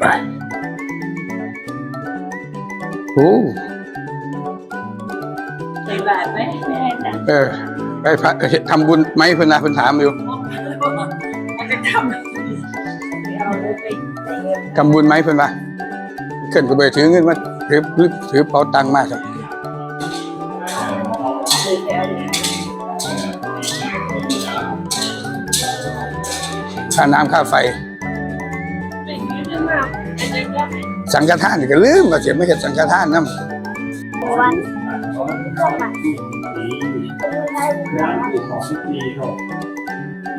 ไปโอ้ใส่บาทไหมไม่ให้ตังค์เออไปพระทำบุญไหมเพิ่นนะเพิ่นถามอยู่มันจะทำไม่เอาเลยไปใส่เงินทำบุญไหมเพิ่นว่าขึ้นก็ไปถือเงินมาถือถือเป๋าตังค์มาครับ ค่าน้ำค่าไฟไปเงินมาไปเงินก็ไปสังฆทานนี่ก็ลืมว่าเสียไม่เห็นสังฆทานนำวันร้านที่ของพิธีครับ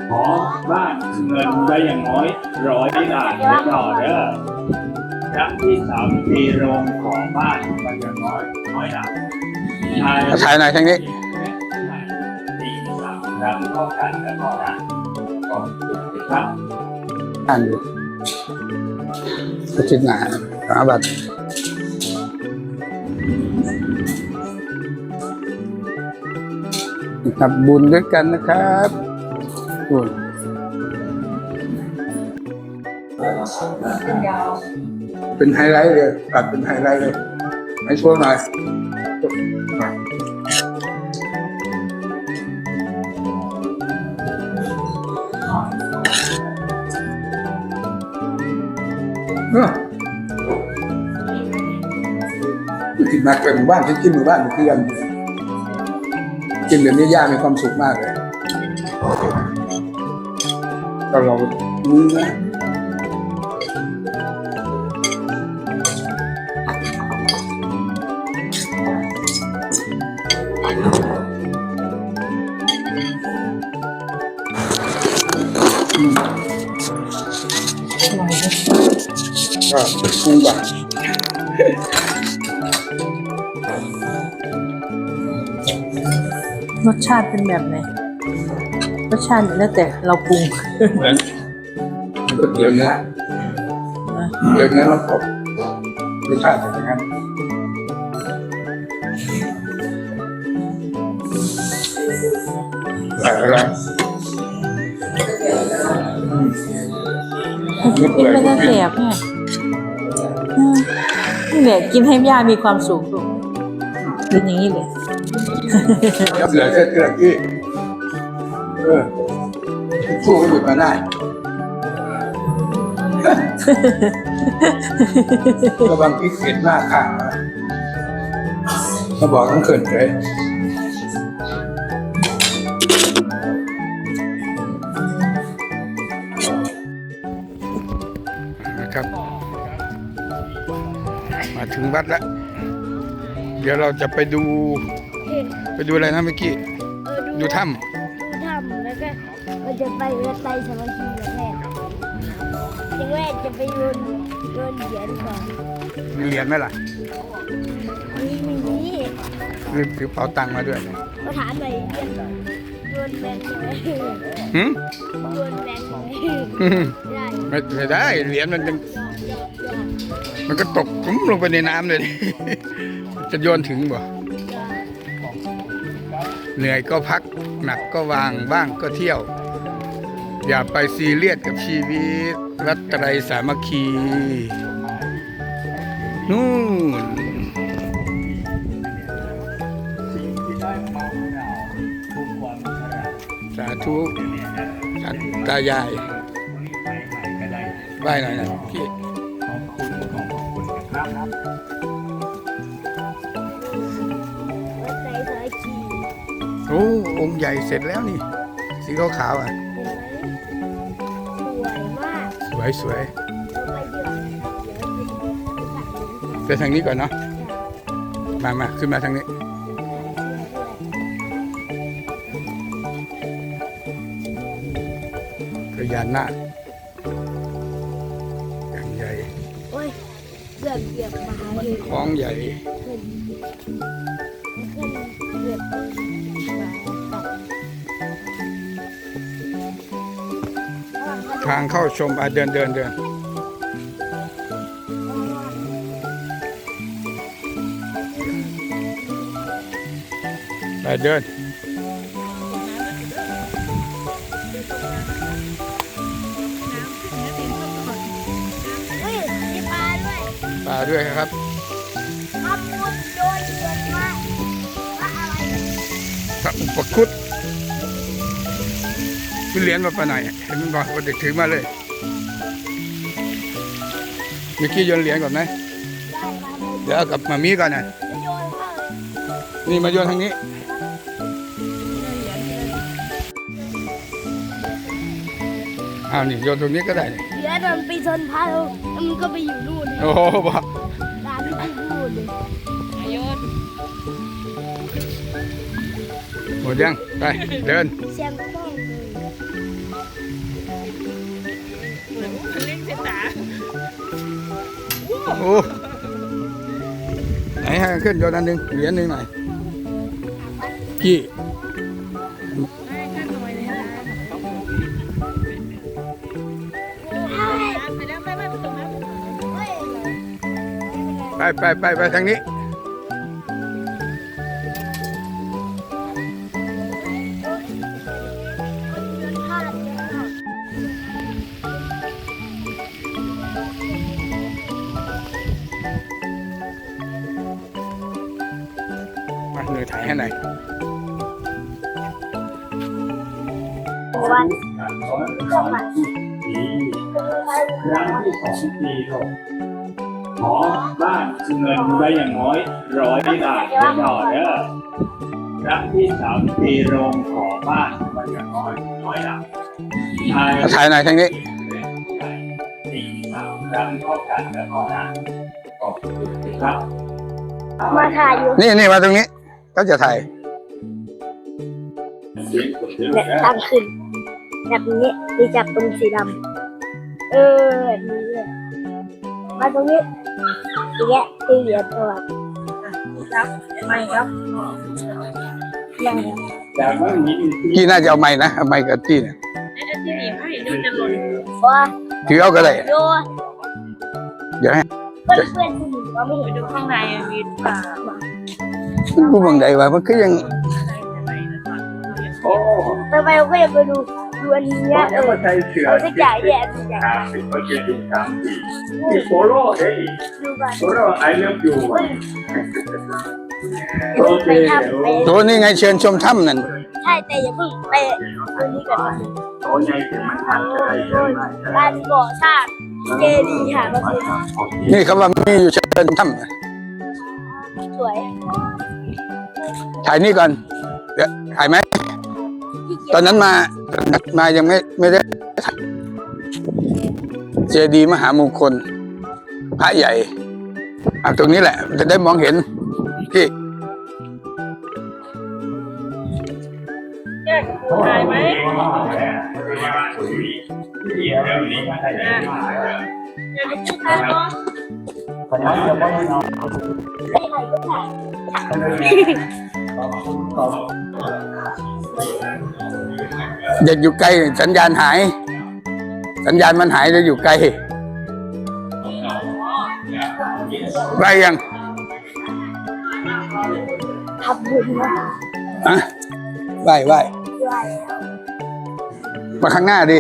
ขอบ้านเงินได้อย่างน้อยร้อยบาทไว้ก่อนเด้อครั้งที่สามปีโรงของบ้านมันอย่างน้อยน้อยหนาชายถ่ายหน่อยทางนี้สี่สามครั้งเท่ากันแล้วก็นะข อ่านอยู่ก็คิดหนาสาบัตรทำบุญด้วยกันนะครับโอ้ยยาวเป็นไฮไลท์เลยตัดเป็นไฮไลท์เลยให้ช่วยหน่อย เออกินมาเกินหมู่บ้านฉันกินหมู่บ้านเพื่อนกินเดี๋ยวนี้ย่ามีความสุขมากเลยก็เรานี่นะ ก็คู่กันรสชาติเป็นแบบไหนรสชาติแล้วแต่เราปรุงเหมือนก๋วยเตี๋ยวเนื้อเตี๋ยวเนื้อแล้วกบรสชาติเป็นอย่างนั้นอร่อยอืมกินไม่ได้เสียบเนี่ยอืม นี่แหละกินให้ย่ามีความสุขลูกกินอย่างนี้เลยเหลือแค่เกลือกี้เออสู้ก็หยุดมาได้ระวังพริกเผ็ดมากค่ะมาบอกต้องเขินเลย มาถึงวัดแล้ว เดี๋ยวเราจะไปดู ไปดูอะไรนะเมื่อกี้เออดูถ้ดูถ้ำแล้วก็เราจะไปวัดไตรสามัคคีอย่างแรกอย่างแรกจะไปโยนโยนเหรียญก่อนำมีเหรียญไหมล่ะมีมีนี้ลืมถือเป๋าตังค์มาด้วยก็ถามหน่อยเหรียญโยนแบงค์ไหมหืมโยนแบงค์ไหมหืมได้ไม่ไม่ได้เหรียญมันยัง มันก็ตกปุ้มลงไปในน้ำเลยจะโยนถึงบ่เหนื่อยก็พักหนักก็วางบ้างก็เที่ยว อย่าไปซีเรียสกับชีวิต รัตไตรสามัคคี นู่นสิ่งที่ได้มาเราทุกวันขนาดสาธุสาธุตายายไปไหนก็ได้ไหว้หน่อยนะพี่ โอ้องค์ใหญ่เสร็จแล้วนี่ สีขาวๆอะเห็นไหมสวยมากสวยสวยเราไปเดี๋ยวเดี๋ยวจะไปทางนี้ก่อนเนาะมามาขึ้นมาทางนี้พญานาคอย่างใหญ่โอ้ยเกือบเหยียบมาเลยท้องใหญ่ ทางเข้าชมอะเดินเดินเดินไปเดินปลาด้วยครับ ขึ้นเหรียญมาปะหน่อยเห็นมันบอกว่าเด็กถือมาเลยเมื่อกี้โยนเหรียญก่อนไหมได้มาเลยเดี๋ยวเอากับมามีก่อนนะจะโยนเข้าเลยนี่มาโยนทางนี้อ้าวนี่โยนตรงนี้ก็ได้นี่เหลือโดนไปชนพาแล้วมันก็ไปอยู่นู่นเลยโอ้โหบอกร้านที่นู่นเลยหมดยัง ไป เดินเสียง โอ้ไหนให้ขึ้นโยนอันหนึ่งเหรียญหนึ่งหน่อยกี่เฮ้ยไปไปไปไปทางนี้ มาหน่วยถ่ายให้หน่อยวันการสอนสอนปีครั้งที่สองปีครับขอบ้านเงินได้อย่างน้อยร้อยบาทไว้ก่อนเด้อครั้งที่สามปีโรงขอบ้านได้อย่างน้อยร้อยบาททายมาถ่ายหน่อยทางนี้สี่สามครั้งเท่ากันแล้วก็นะขอบคุณครับมาถ่ายอยู่นี่นี่มาตรงนี้ ก็จะถ่ายเสียงคนเดียวแบบนะตั้งขึ้น แบบนี้ดีจับตรงสีดำเออแบบนี้เลยมาตรงนี้อีกแยะตีเหรียญตัวครับไม่ครับยังไงแต่ว่ามีที่น่าจะเอาไม้นะเอาไม้กับที่เนี่ยว่าถือเอาก็ได้โยเดี๋ยวให้เพื่อนเพื่อนๆที่หนูก็ไม่เห็นดูข้างในมีหรือเปล่า กูบังใดว่ามันก็ยังโอ้ทำไมเราก็ยังไปดูดูอันนี้ก็เนี่ยเอจะอมาใช้เสือเอาสักอย่างเนี่ยสักอย่างสามสิบเปอร์เซ็นต์ถึงสามสิบที่โปโลเฮ้ยดูก่อนโปโลไอเลิฟยูโอเคไปทำไปตัวนี้ไงเชิญชมถ้ำนั่นใช่แต่อย่าเพิ่งไปดูนี่ก่อนโอ้ยใหญ่ถึงมันทันอะไรเยอะมากการก่อสร้างเจดีย์ค่ะเมื่อคืนนี่เขาว่ามีอยู่เชิญถ้ำ ถ่ายนี่ก่อนเดี๋ยวถ่ายไหมที่เกีตอนนั้นมาตอนนั้นมายังไม่ไม่ได้ถ่ายเจดีย์มหามงคล พระใหญ่อะตรงนี้แหละจะได้มองเห็นที่ถ่ายไหมที่เดี๋ยวนี้มาได้ยังไงเดี๋ยวดูถ่ายก่อนไปไหนก็ถ่าย อย่าอยู่ไกลสัญญาณหาย สัญญาณมันหายจะอยู่ไกลไปยังทำบุญนะอะไหวไหวด้วยมาข้างหน้าดิ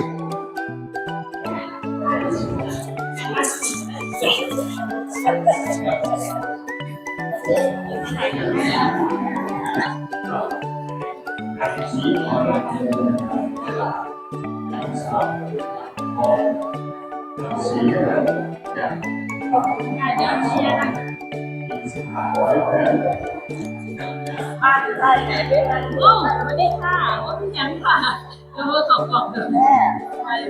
โอ้สวัสดีค่ะว่าพี่ยังค่ะแล้วก็ขอบคุณแม่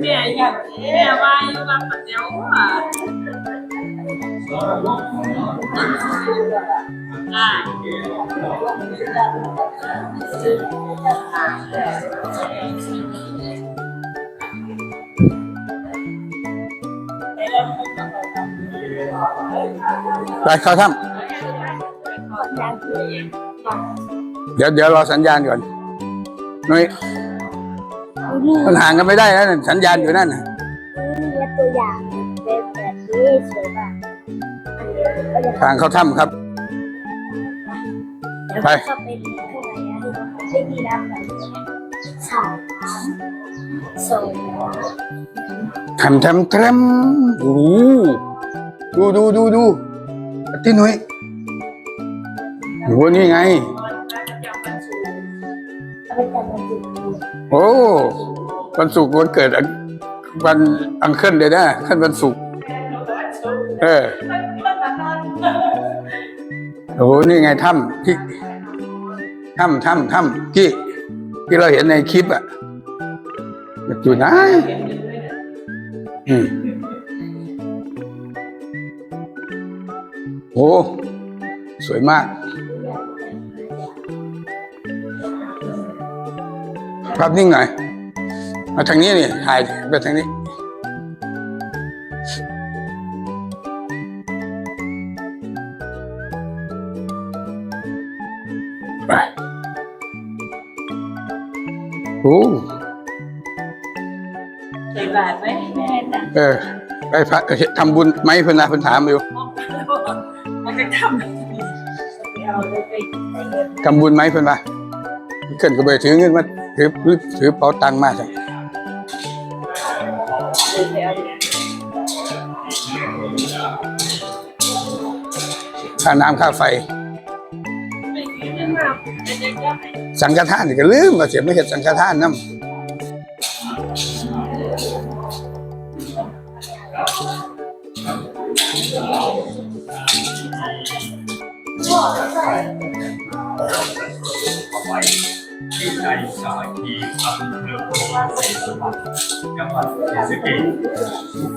แม่ยังแม่ว่าอยู่บางปัจเจ้าค่ะอ่า ไปเข้าถ้ำเดี๋ยวเดี๋ยวรอสัญญาณก่อนนุ้ยนี่มันห่างกันไม่ได้แล้วนั่นสัญญาณอยู่นั่นน่ะนี่ตัวอย่างเป็นแบบนี้สวยมากก็จะทางเข้าถ้ำครับ ไปเข้าไปดูข้างในนะที่นี่นะสามสองทำทำทำโอ้โหดูดูดูดูที่นุ้ยโอ้นี่ไง เอาไปจัดวันศุกร์โอ้วันศุกร์วันเกิดอันวันอังเคิลเลยนะขึ้นวันศุกร์เออ โอ้นี่ไงถ้ำที่ ถ้ำถ้ำถ้ำที่ที่เราเห็นในคลิปอะอยู่ไหนอืมโอ้สวยมาก ภาพนิ่งหน่อยมาทางนี้นี่ถ่ายไปทางนี้ อ้ใส่บาทไหมแม่จ้ะเออ ไปพระเอ่อทำบุญไหมเพื่อนนะเพื่อนถามอยู่มันจะทำเอาเลยไปใส่เงินทำบุญไหมเพื่อนปะเกินก็ไปถือเงินมาถือถือเป๋าตังค์มาสิเลยแล้วค่าน้ำค่าไฟ สังฆทานนี่ก็ลืมมาเสียไม่เห็นสังฆทานน้ที่ใจสามัคคีอำเพธิ์ศรีสวัสดิ์จังหวัดศรีสะเกษ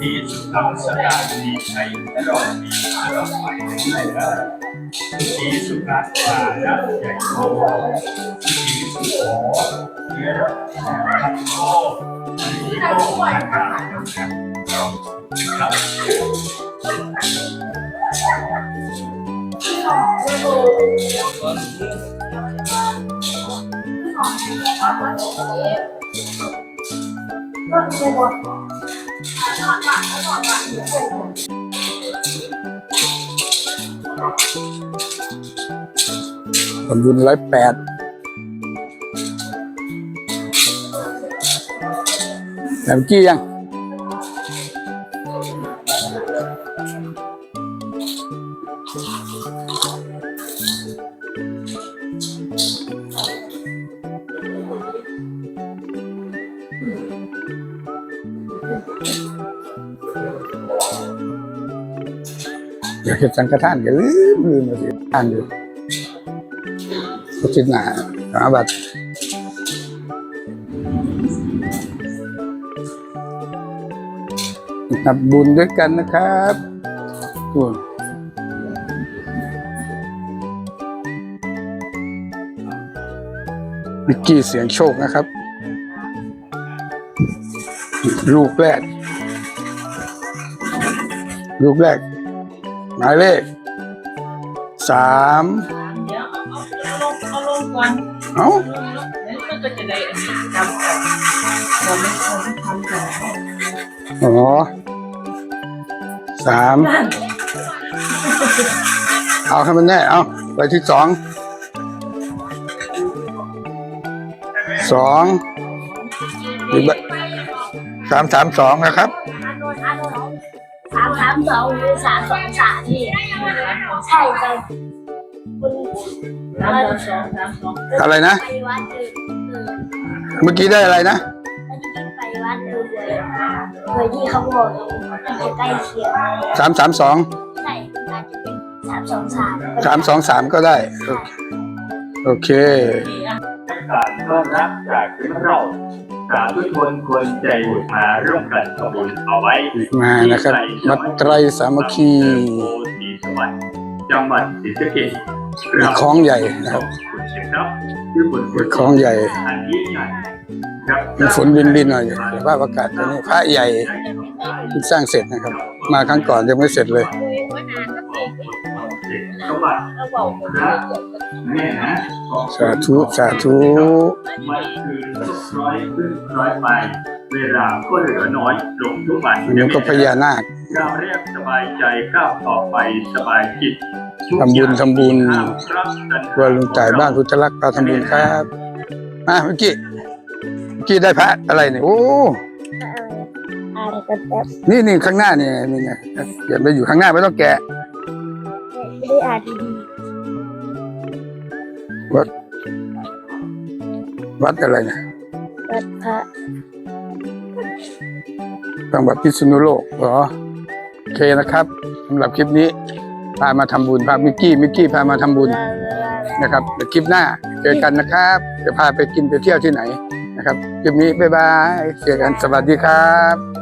ที่สุดทำสถานมีชัยตลอดปีตลอดไปเลยนะที่สุรัตน์ปานะใหญ่โตที่สุโขเยอะทันโตที่โตมาการนะครับก็จะบอกำทำ บอลลูนร้อยแปดแหลมกี้ยัง อยากเห็นสังฆทานก็ลืมลืมมาสิทานอยู่ก็คิดหนาสาบัตทำบุญด้วยกันนะครับบุญวิกกี้เสียงโชคนะครับ ลูกแรก ลูกแรก มายเลขสามเดี๋ยวเอาเอาเอาลงเอาลงก่อนเอ้าแล้วมันก็จะได้อันนี้จำกันเราไม่เราไม่ทำกันอ๋อสามเอาให้มันแน่เอาไปที่สองสองอีกใบสามสามสองนะครับามสามสองหรือสามสองสามนี่ใช่ไปคุณสามสองสามสองอะไรนะ ไปวัดเออเออเมื่อกี้ได้อะไรนะแล้วที่ไปวัดเออเลยเลยที่เขาบอกมันจะใกล้เคียงสามสามสองใช่อาจจะเป็นสามสองสามสามสองสามก็ได้โอเคการต้อนรับจากเรา สาธุชนควรใจบุญมาร่วมกันทำบุญเอาไว้มานะครับมัตไตรสามัคคีโพธิสวัสดิ์จังหวัดศรีสะเกษเป็นของใหญ่นะครับขอบคุณเช่นครับคือผลเป็นของใหญ่อันยิ่งใหญ่ครับมีฝนบินบินหน่อยแต่ว่าอากาศตอนนี้พระใหญ่เพิ่งสร้างเสร็จนะครับ มาครั้งก่อนยังไม่เสร็จเลย จังหวัดเราบอกหมดเลยแม่นะสาธุสาธุมันคือทุกร้อยขึ้นร้อยไป เวลาก็เหลือน้อยลงทุกวันอันนี้ก็พญานาคเราเรียกสบายใจก้าวต่อไปสบายจิตทำบุญทำบุญครับว่าลุงจ่ายบ้านพุทธลักษณ์เราทำบุญครับมาเมื่อกี้เมื่อกี้ได้พระอะไรเนี่ยโอ้อะไรกันแป๊บนี่นี่ข้างหน้านี่นี่ไงเขียนไปอยู่ข้างหน้าไม่ต้องแกะ ได้อ่านดีวัด วัดอะไรนะๆวัดพระจังหวัดพิษณุโลกเหรอโอเคนะครับสำหรับคลิปนี้ พามาทำบุญพามิกกี้มิกกี้พามาทำบุญลาลาลานะครับเดี๋ยวคลิปหน้าเจอกันนะครับจะพาไปกินไปเที่ยวที่ไหนนะครับคลิปนี้บ๊ายบายเจอกันสวัสดีครับ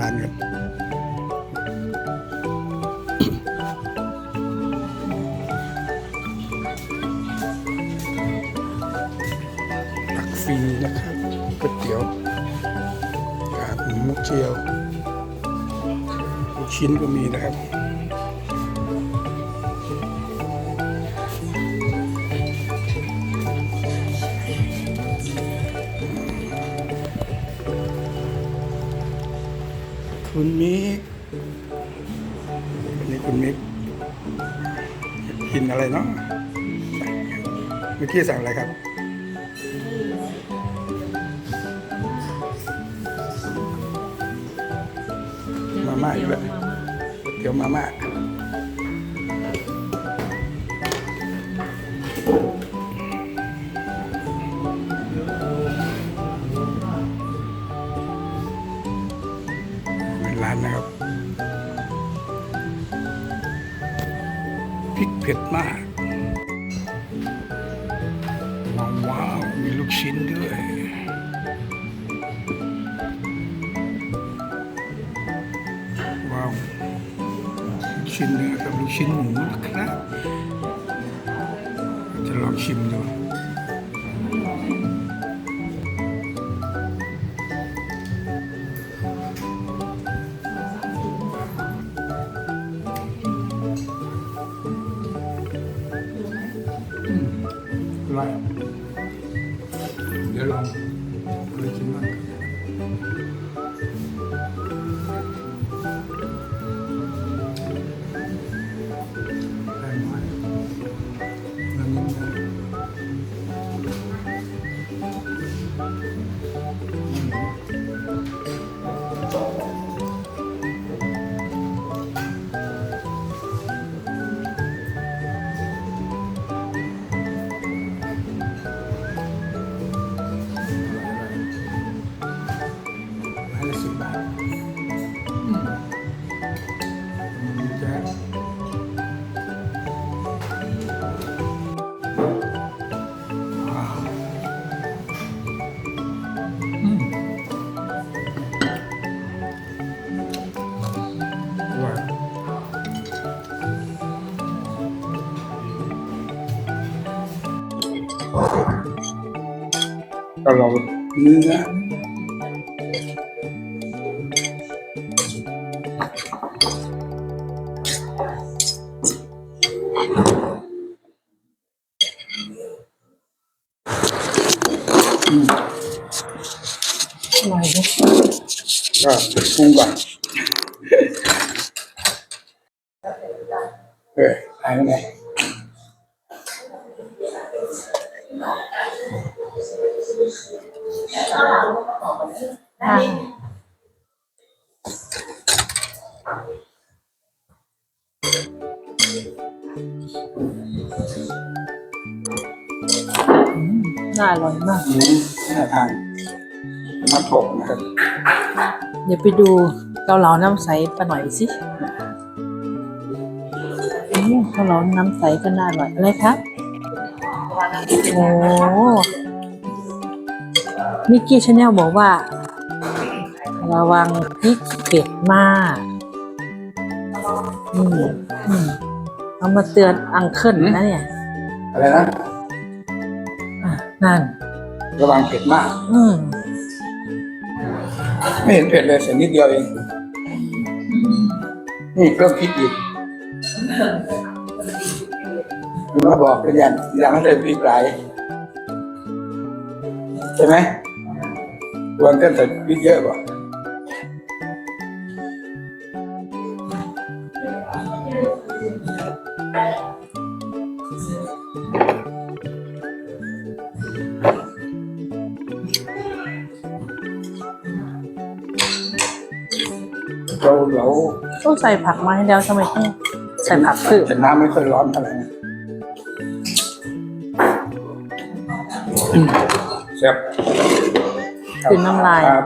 เข้าร้านกันตักฟรีนะครับก๋วยเตี๋ยวกากหมูเจียวลูกชิ้นก็มีนะครับ คุณมิกวันนี้คุณมิกกินอะไรเนาะเมื่อกี้สั่งอะไรครับมาม่าอีกแล้วก๋วยเตี๋ยวมาม่า ผ็ดมาก ว้าว มีลูกชิ้นด้วยว้าวลูกชิ้นเนื้อกับลูกชิ้นหมูนะครับจะลองชิมดู เดี๋ยวลอ ก็เาอร่อยมากหมูน่าทานน้ำตกนะครับเดี๋ยวไปดูเกาเหลาน้ำใสปะหน่อยสิอืมเกาเหลาน้ำใสก็น่าอร่อยอะไรครับโอ้มิกกี้ชาแนลบอกว่า ระวังพริกเผ็ดมากอืมอืมเอามาเตือนอังเคิลนะเนี่ย อะไรนะอะ นั่น ระวังเผ็ดมาก อืมไม่เห็นเผ็ดเลยเสียนิดเดียวเองนี่เพิ่มพริกอีกคุณมาบอกเป็นอย่างอย่างนั้นเลยพริกหลายใช่ไหมควรเต้นใส่พริกเยอะกว่า ใส่ผักมาให้แล้วทำไมต้องใส่ผักเพิ่มแต่น้ำไม่ค่อยร้อนเท่าไหร่นะอืมแซ่บกินน้ำลายครับ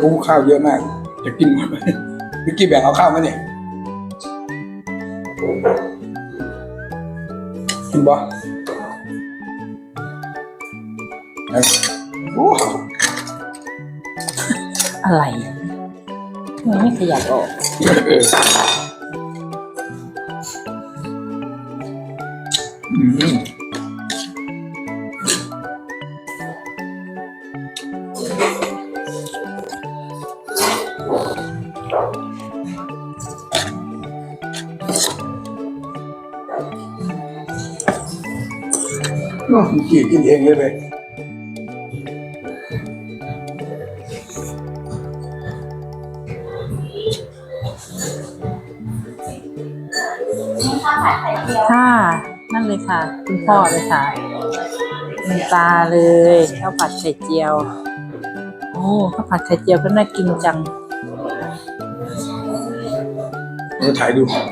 กูข้าวเยอะมาก จะกินหมดไหมวิกกี้แบ่งเอาข้าวไหมเนี่ย กินบ่เอะไรทำไมไม่ขยับออกเอออืมโอ้กินกินเองเลยเลย ค่ะ นั่นเลยค่ะ คุณพ่อเลยค่ะมันปลาเลยข้าวผัดไข่เจียว โอ้ข้าวผัดไข่เจียวก็น่ากินจังเราถ่ายดูอะ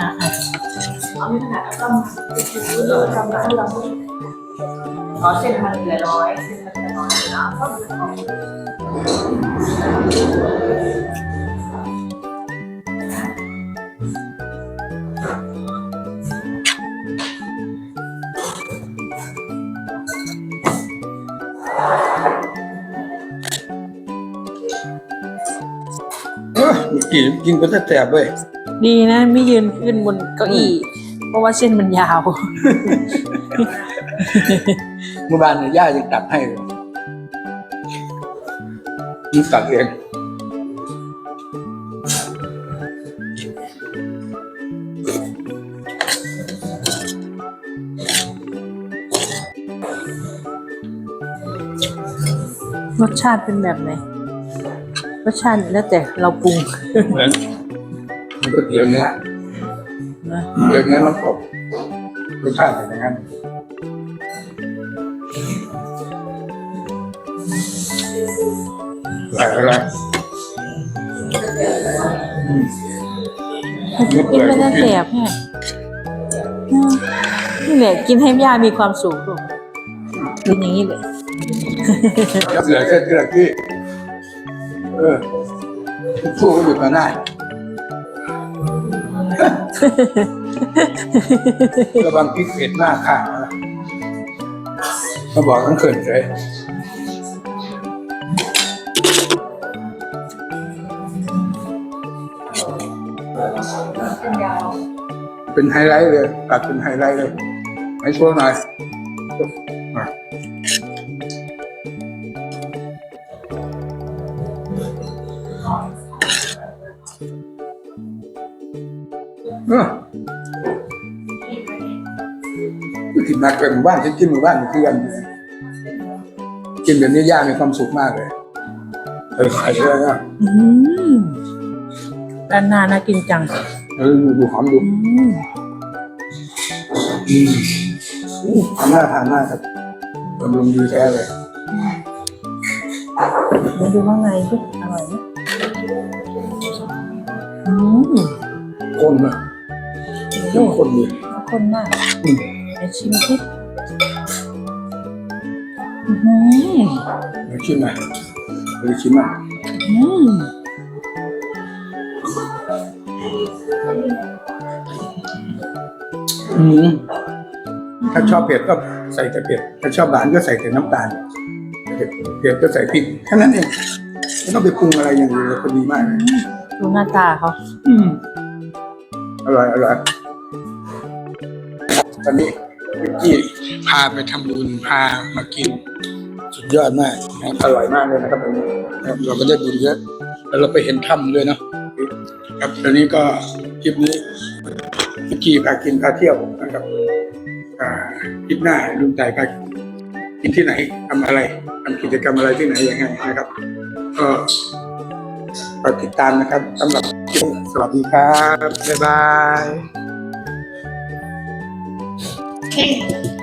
อะอ๋อเส้นมันเหลือร้อยเส้นมันเหลือน้อยแล้ว เออเมื่อกี้กินก็จะแสบเว้ยดีนะไม่ยืนขึ้นบนเก้าอี้เพราะว่าเส้นมันยาว เมื่อวานเนี่ยย่ายังตัดให้เลย นี่ตัดเองรสชาติเป็นแบบไหน รสชาติแล้วแต่เราปรุงเหมือนมันก็เตี๋ยวเนื้อนะเตี๋ยวเนื้อน้ำตกรสชาติเป็นอย่างนั้น อร่อยอร่อยอืมกินไม่ได้แสบเนี่ยอืมนี่แหละกินให้ย่ามีความสุขลูกกินอย่างนี้เลยแล้วเหลือแค่เกลือที่เออพูดก็หยุดมาได้ระวังพริกเผ็ดมากค่ะมาบอกทั้งเขินเลย เป็นไฮไลท์เลยตัดเป็นไฮไลท์เลยให้ช่วยหน่อยอะเออกินมากเกินหมู่บ้านฉันกินหมู่บ้านอยู่เพื่อนกินแบบนี้ย่ามีความสุขมากเลยเออไข่เลยอะอืมด้านหน้าน่ากินจัง เออดูดูหอมดูอืมอืมอู้น่าทานมากครับบำรุงดีแท้เลยมาดูข้างในสิอร่อยไหมอืมข้นนะเข้มข้นดีข้นมากอืมไปชิมสิอือหือเดี๋ยวชิมหน่อยเดี๋ยวชิมหน่อยอืม อืมถ้าชอบเผ็ดก็ใส่แต่เผ็ด ถ้าชอบหวานก็ใส่แต่น้ำตาลเผ็ดเผ็ดก็ใส่พริกแค่นั้นเองไม่ต้องไปปรุงอะไรอย่างอื่นเลยพอดีมากเลยดูหน้าตาเขาอืมอร่อยอร่อยตอนนี้วิกกี้พาไปทำบุญพามากิน สุดยอดมากนะครับอร่อยมากเลยนะครับตรงนี้นะครับเราก็ได้บุญเยอะแล้วเราไปเห็นถ้ำด้วยเนาะครับตอนนี้ก็คลิปนี้วิ กิจีพากินพาเที่ยวนะครับคลิปหน้าลุงใจพากินที่ไหนทำอะไรทำกิจกรรมอะไรที่ไหนยังไงนะครับก็ติดตามนะครับสำหรับคลิปนี้สวัสดีครับบ๊ายบาย Okay.